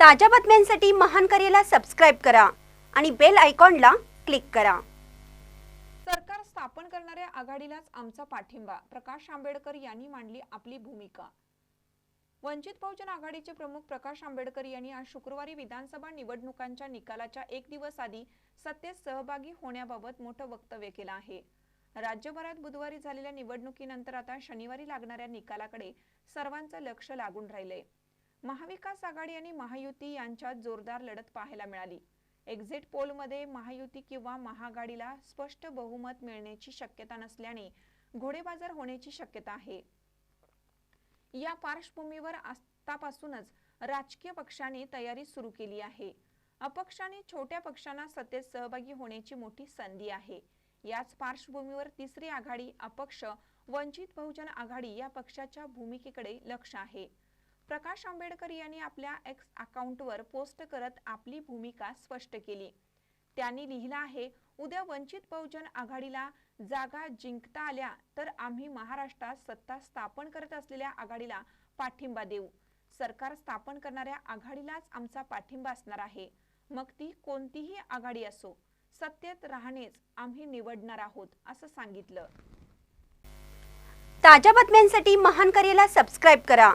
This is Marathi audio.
ताज्या बातम्यांसाठी महान करेला सबस्क्राईब करा आणि बेल आयकॉनला क्लिक करा. सरकार स्थापन करणाऱ्या आघाडीलाच आमचा पाठिंबा प्रकाश आंबेडकर यांनी मांडली आपली भूमिका. वंचित बहुजन आघाडीचे प्रमुख प्रकाश आंबेडकर यांनी आज शुक्रवारी विधानसभा निवडणुकांच्या निकालाच्या एक दिवस आधी सत्तेत सहभागी होण्याबाबत मोठं वक्तव्य केलं आहे. राज्यभरात बुधवारी झालेल्या निवडणुकीनंतर आता शनिवारी लागणाऱ्या निकालाकडे सर्वांचं लक्ष लागून राहिलंय. महाविकास आघाडी आणि महायुती यांच्यात जोरदार लढत पाहायला मिळाली. एक्झिट पोलमध्ये महायुती किंवा महाआघाडीला स्पष्ट बहुमत मिळण्याची शक्यता नसल्याने घोडेबाजार होण्याची शक्यता आहे. या पार्श्वभूमीवर आतापासूनच राजकीय पक्षाने तयारी सुरू केली आहे. अपक्षाने छोट्या पक्षांना सत्तेत सहभागी होण्याची मोठी संधी आहे. याच पार्श्वभूमीवर तिसरी आघाडी अपक्ष वंचित बहुजन आघाडी या पक्षाच्या भूमिकेकडे लक्ष आहे. प्रकाश आंबेडकर यांनी आपल्या एक्स अकाउंटवर पोस्ट करत आपली भूमिका स्पष्ट केली. त्यांनी लिहिलं आहे उद्या वंचित बहुजन आघाडीला जागा जिंकता आल्या तर आम्ही महाराष्ट्रात सत्ता स्थापन करत असलेल्या आघाडीला पाठिंबा देऊ. सरकार स्थापन करणाऱ्या आघाडीलाच आमचा पाठिंबा असणार आहे. मग ती कोणतीही आघाडी असो सत्तेत राहणेच आम्ही निवडणार आहोत असं सांगितलं. ताज्या बातम्यांसाठी महान करेला सबस्क्राईब करा.